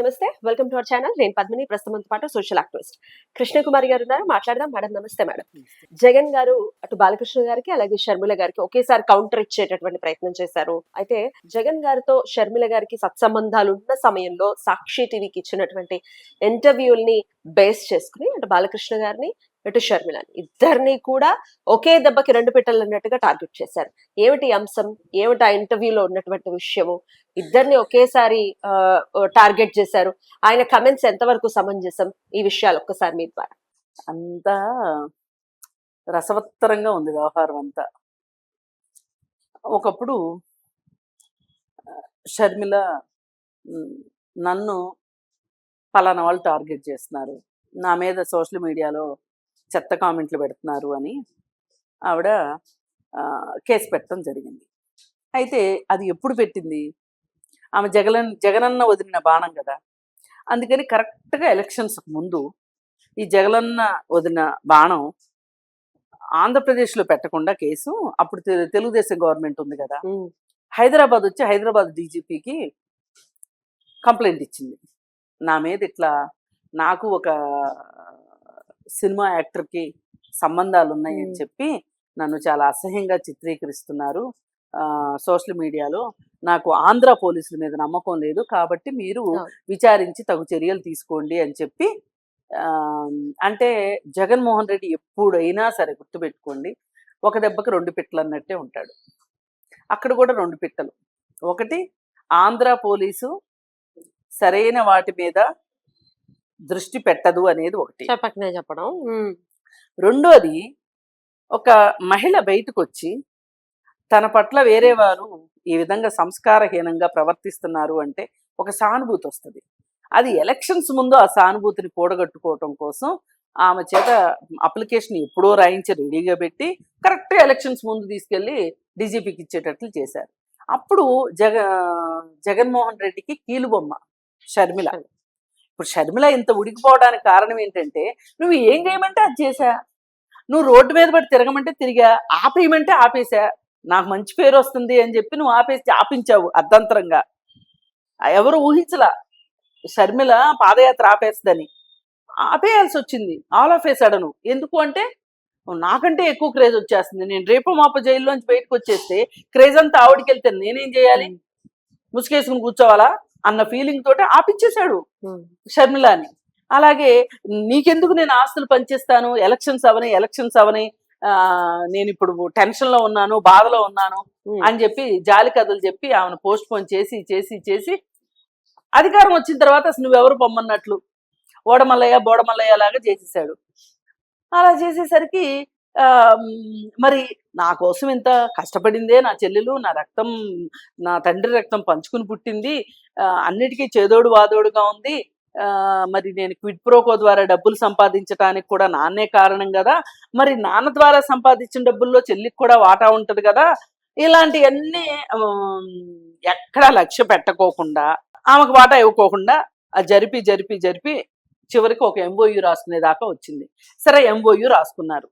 నమస్తే. Welcome to our channel నేను పద్మిని. ప్రస్తుతంతో పాటు సోషల్ యాక్టివిస్ట్ కృష్ణకుమారి గారు ఉన్నారు. మాట్లాడదాం. మేడం నమస్తే మేడం. జగన్ గారు అటు బాలకృష్ణ గారికి అలాగే షర్మిల గారికి ఒకేసారి కౌంటర్ ఇచ్చేటటువంటి ప్రయత్నం చేశారు. అయితే జగన్ గారితో షర్మిల గారికి సత్సంబంధాలు ఉన్న సమయంలో సాక్షి టీవీకి ఇచ్చినటువంటి ఇంటర్వ్యూల్ని బేస్ చేసుకుని అటు బాలకృష్ణ గారిని ఇటు షర్మిలని ఇద్దరిని కూడా ఒకే దెబ్బకి రెండు పెట్టలు అన్నట్టుగా టార్గెట్ చేశారు. ఏమిటి అంశం? ఏమిటి ఆ ఇంటర్వ్యూలో ఉన్నటువంటి విషయము? ఇద్దరిని ఒకేసారి టార్గెట్ చేశారు. ఆయన కమెంట్స్ ఎంతవరకు సమంజసం? ఈ విషయాలు ఒక్కసారి మీ ద్వారా. అంతా రసవత్తరంగా ఉంది వ్యవహారం అంతా. ఒకప్పుడు షర్మిల నన్ను పలానా వాళ్ళు టార్గెట్ చేస్తున్నారు. నా మీద సోషల్ మీడియాలో చెత్త కామెంట్లు పెడుతున్నారు అని ఆవిడ కేసు పెట్టడం జరిగింది. అయితే అది ఎప్పుడు పెట్టింది? ఆమె జగన్ జగనన్న వదిలిన బాణం కదా. అందుకని కరెక్ట్గా ఎలక్షన్స్ ముందు ఈ జగలన్న వదిన బాణం ఆంధ్రప్రదేశ్లో పెట్టకుండా కేసు అప్పుడు తెలుగుదేశం గవర్నమెంట్ ఉంది కదా. హైదరాబాద్ వచ్చి హైదరాబాద్ డీజీపీకి కంప్లైంట్ ఇచ్చింది. నా మీద ఇట్లా నాకు ఒక సినిమా యాక్టర్కి సంబంధాలు ఉన్నాయని. చెప్పి నన్ను చాలా అసహ్యంగా చిత్రీకరిస్తున్నారు సోషల్ మీడియాలో నాకు ఆంధ్ర పోలీసుల మీద నమ్మకం లేదు కాబట్టి మీరు. విచారించి తగు చర్యలు తీసుకోండి అని చెప్పి అంటే జగన్మోహన్ రెడ్డి ఎప్పుడైనా సరే గుర్తుపెట్టుకోండి ఒక దెబ్బకి రెండు పిట్టలు అన్నట్టే ఉంటాడు అక్కడ కూడా రెండు పిట్టలు ఒకటి ఆంధ్ర పోలీసు సరైన వాటి మీద దృష్టి పెట్టదు అనేది ఒకటి. చెప్పకనే చెప్పడం. రెండోది ఒక మహిళ బయటకు వచ్చి తన పట్ల వేరే వారు ఈ విధంగా సంస్కారహీనంగా ప్రవర్తిస్తున్నారు అంటే ఒక సానుభూతి వస్తుంది. అది ఎలక్షన్స్ ముందు ఆ సానుభూతిని కూడగట్టుకోవటం కోసం ఆమె చేత అప్లికేషన్ ఎప్పుడో రాయించి రెడీగా పెట్టి కరెక్ట్గా ఎలక్షన్స్ ముందు తీసుకెళ్ళి డీజీపీకి ఇచ్చేటట్లు చేశారు. అప్పుడు జగ జగన్మోహన్ రెడ్డికి కీలుబొమ్మ షర్మిల. ఇప్పుడు షర్మిల ఇంత ఉడికిపోవడానికి కారణం ఏంటంటే నువ్వు ఏం చేయమంటే అది చేశా? నువ్వు రోడ్డు మీద పడి తిరగమంటే తిరిగా ఆపేయమంటే ఆపేశా? నాకు మంచి పేరు వస్తుంది అని చెప్పి నువ్వు ఆపేసి ఆపించావు అర్ధంతరంగా. ఎవరు ఊహించలా? షర్మిల పాదయాత్ర ఆపేస్తుందని. ఆపేయాల్సి వచ్చింది. All of a sudden. ఎందుకు అంటే నాకంటే ఎక్కువ క్రేజ్ వచ్చేస్తుంది. నేను రేపు మాప జైల్లోంచి బయటకు వచ్చేస్తే క్రేజ్ అంతా ఆవిడకి వెళ్తే నేనేం చేయాలి? ముసుగేసుకుని కూర్చోవాలా? అన్న ఫీలింగ్ తోటి ఆపిచ్చేశాడు ఉమ్. షర్మిలాని అలాగే నీకెందుకు నేను ఆస్తులు పనిచేస్తాను ఎలక్షన్స్ అవని ఎలక్షన్స్ అవని ఆ, నేను ఇప్పుడు టెన్షన్లో ఉన్నాను బాధలో ఉన్నాను ఉమ్. అని చెప్పి జాలి కథలు చెప్పి ఆమెను పోస్ట్ పోన్ చేసి చేసి చేసి అధికారం వచ్చిన తర్వాత అసలు నువ్వెవరు పొమ్మన్నట్లు ఓడమల్లయ్య బోడమల్లయ్య లాగా చేసేసాడు అలా చేసేసరికి మరి నా కోసం ఇంత కష్టపడిందే నా చెల్లెలు నా రక్తం నా తండ్రి రక్తం పంచుకుని పుట్టింది. అన్నిటికీ చేదోడు వాదోడుగా ఉంది. మరి నేను క్విడ్ ప్రోకో ద్వారా డబ్బులు సంపాదించడానికి కూడా నాన్నే కారణం కదా. మరి నాన్న ద్వారా సంపాదించిన డబ్బుల్లో చెల్లికి కూడా వాటా ఉంటది కదా. ఇలాంటివన్నీ ఎక్కడా లక్ష్య పెట్టకోకుండా ఆమెకు వాటా ఇవ్వకోకుండా ఆ జరిపి జరిపి జరిపి చివరికి ఒక ఎంఓయు రాసుకునే దాకా వచ్చింది. సరే ఎంఓయు రాసుకున్నారు.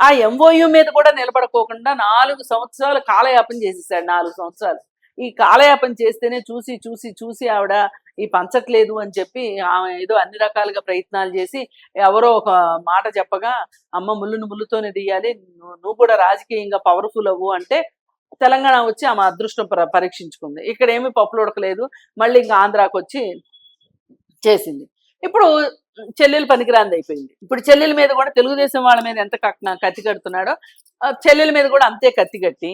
ఆ ఎంఓయు మీద కూడా నిలబడుకోకుండా నాలుగు సంవత్సరాలు కాలయాపన చేసేసాడు నాలుగు సంవత్సరాలు. ఈ కాలయాపన చేస్తేనే చూసి చూసి చూసి ఆవిడ ఈ పంచట్లేదు అని చెప్పి ఆమె ఏదో అన్ని రకాలుగా ప్రయత్నాలు చేసి ఎవరో ఒక మాట చెప్పగా అమ్మ ముళ్ళును ముళ్ళుతోనే తీయాలి నువ్వు కూడా రాజకీయంగా పవర్ఫుల్ అవ్వు అంటే తెలంగాణ వచ్చి ఆమె అదృష్టం పరీక్షించుకుంది. ఇక్కడ ఏమీ పప్పులు ఉడకలేదు మళ్ళీ ఇంకా ఆంధ్రాకి వచ్చి చేసింది. ఇప్పుడు చెల్లెలు పనికిరాంది అయిపోయింది. ఇప్పుడు చెల్లెల మీద కూడా తెలుగుదేశం వాళ్ళ మీద ఎంత కట్న కత్తి కడుతున్నాడో చెల్లెల మీద కూడా అంతే కత్తి కట్టి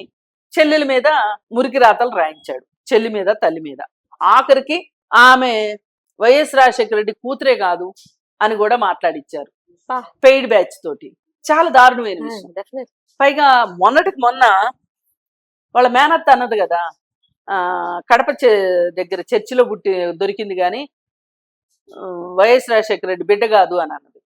చెల్లెల మీద మురికి రాతలు రాయించాడు. చెల్లి మీద తల్లి మీద. ఆఖరికి ఆమె వైఎస్ రాజశేఖర రెడ్డి కూతురే కాదు అని కూడా మాట్లాడిచ్చారు. పెయిడ్ బ్యాచ్ తోటి. చాలా దారుణమైన విషయం. పైగా మొన్నటికి మొన్న వాళ్ళ మేనత్త అన్నది కదా ఆ, కడప దగ్గర చర్చిలో పుట్టి దొరికింది కానీ వైఎస్ రాజశేఖర రెడ్డి బిడ్డ కాదు అని అన్నది.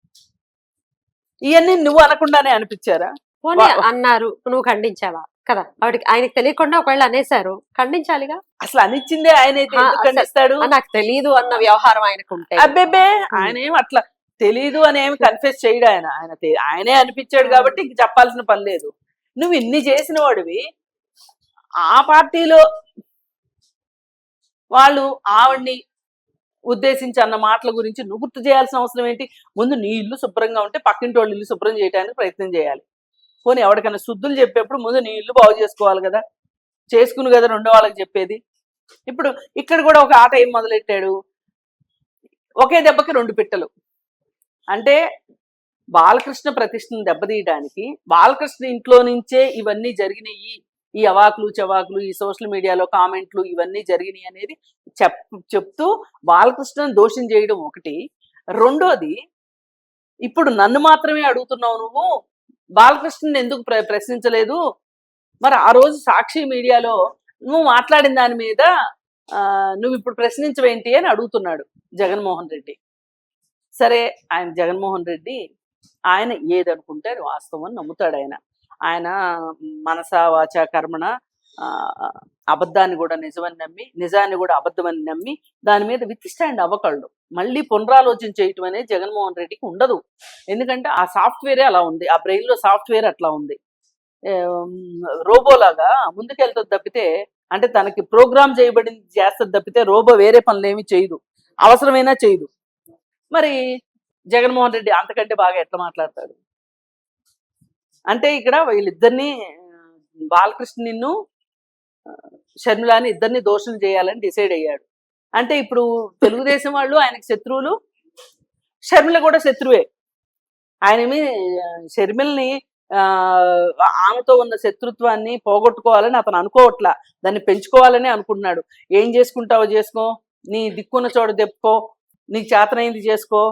ఇవన్నీ నువ్వు అనకుండానే అనిపించారా? పోనీ అన్నారు నువ్వు ఖండించావా? కదా ఆవిడకి ఆయనకు తెలియకుండా ఒకవేళ అనేసారు ఖండించాలిగా? అసలు అనిచ్చిందే ఆయన ఖండిస్తాడు? నాకు తెలియదు అన్న వ్యవహారం ఆయనకు ఉంటే అబ్బేబే ఆయన ఏం అట్లా తెలీదు అని ఏమి కన్ఫెస్ చేయడు ఆయన. ఆయన ఆయనే అనిపించాడు కాబట్టి ఇంక చెప్పాల్సిన పని లేదు. నువ్వు ఇన్ని చేసిన వాడివి ఆ పార్టీలో వాళ్ళు ఆవిడ్ని ఉద్దేశించి అన్న మాటల గురించి నువ్వు గుర్తు చేయాల్సిన అవసరం ఏంటి? ముందు నీ ఇల్లు శుభ్రంగా ఉంటే పక్కింటి ఇల్లు శుభ్రం చేయడానికి ప్రయత్నం చేయాలి. పోనీ ఎవరికైనా శుద్ధులు చెప్పేప్పుడు ముందు నీ ఇల్లు బాగు చేసుకోవాలి కదా? చేసుకుని కదా రెండో వాళ్ళకి చెప్పేది? ఇప్పుడు ఇక్కడ కూడా ఒక ఆట ఏం మొదలెట్టాడు? ఒకే దెబ్బకి రెండు పిట్టలు. అంటే బాలకృష్ణ ప్రతిష్టను దెబ్బతీయడానికి బాలకృష్ణ ఇంట్లో నుంచే ఇవన్నీ జరిగినాయి. ఈ అవాకులు చవాకులు ఈ సోషల్ మీడియాలో కామెంట్లు ఇవన్నీ జరిగినాయి అనేది చెప్ చెప్తూ బాలకృష్ణను దోషం చేయడం ఒకటి. రెండోది ఇప్పుడు నన్ను మాత్రమే అడుగుతున్నావు నువ్వు బాలకృష్ణని ఎందుకు ప్ర ప్రశ్నించలేదు? మరి ఆ రోజు సాక్షి మీడియాలో నువ్వు మాట్లాడిన దాని మీద ఆ, నువ్వు ఇప్పుడు ప్రశ్నించవేంటి అని అడుగుతున్నాడు జగన్మోహన్ రెడ్డి. సరే ఆయన జగన్మోహన్ రెడ్డి ఆయన ఏదనుకుంటే అది వాస్తవం అని నమ్ముతాడు ఆయన. ఆయన మనస వాచ కర్మణ ఆ, అబద్ధాన్ని కూడా నిజమని నమ్మి నిజాన్ని కూడా అబద్ధమని నమ్మి దాని మీద విత్ స్టాండ్ అవ్వకళ్ళు మళ్ళీ పునరాలోచన చేయటం అనేది జగన్మోహన్ రెడ్డికి ఉండదు. ఎందుకంటే ఆ సాఫ్ట్వేరే అలా ఉంది. ఆ బ్రెయిన్లో సాఫ్ట్వేర్ అట్లా ఉంది. రోబోలాగా ముందుకెళ్తుంది తప్పితే అంటే తనకి ప్రోగ్రామ్ చేయబడింది చేస్తుంది తప్పితే రోబో వేరే పనులు ఏమి చేయదు. అవసరమైనా చేయదు. మరి జగన్మోహన్ రెడ్డి అంతకంటే బాగా ఎట్లా మాట్లాడతాడు? అంటే ఇక్కడ వీళ్ళిద్దరిని బాలకృష్ణ నిన్ను షర్మిలాని ఇద్దరిని దోషులు చేయాలని డిసైడ్ అయ్యాడు. అంటే ఇప్పుడు తెలుగుదేశం వాళ్ళు ఆయనకు శత్రువులు షర్మిల కూడా శత్రువే. ఆయన మీ షర్మిల్ని ఆ, ఆమెతో ఉన్న శత్రుత్వాన్ని పోగొట్టుకోవాలని అతను అనుకోవట్లా. దాన్ని పెంచుకోవాలని అనుకుంటున్నాడు. ఏం చేసుకుంటావో చేసుకో నీ దిక్కున్న చోట తెప్పుకో నీకు చేతనైంది చేసుకో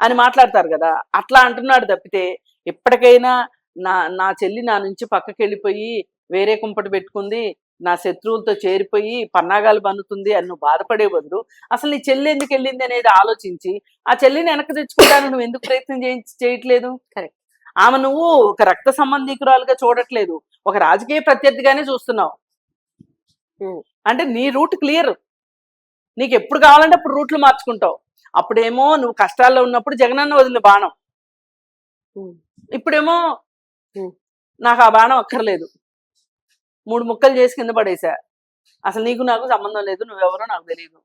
అని మాట్లాడతారు కదా. అట్లా అంటున్నాడు తప్పితే ఎప్పటికైనా నా నా చెల్లి నా నుంచి పక్కకి వెళ్ళిపోయి వేరే కుంపటి పెట్టుకుంది నా శత్రువులతో చేరిపోయి పన్నాగాలు పన్నుతుంది అని నువ్వు బాధపడే బదులు అసలు నీ చెల్లి ఎందుకు వెళ్ళింది అనేది ఆలోచించి ఆ చెల్లిని వెనక్కి తెచ్చుకోవడానికి నువ్వు ఎందుకు ప్రయత్నం చేయట్లేదు Correct. ఆమె నువ్వు ఒక రక్త సంబంధికురాలుగా చూడట్లేదు ఒక రాజకీయ ప్రత్యర్థిగానే చూస్తున్నావు. అంటే నీ రూట్ క్లియర్ నీకు ఎప్పుడు కావాలంటే అప్పుడు రూట్లు మార్చుకుంటావు అప్పుడేమో నువ్వు కష్టాల్లో ఉన్నప్పుడు జగనన్న వదిలిన బాణం. ఇప్పుడేమో. నాకు ఆ బాణం అక్కర్లేదు. మూడు ముక్కలు చేసి కింద పడేసా. అసలు నీకు నాకు సంబంధం లేదు నువ్వెవరో నాకు తెలియదు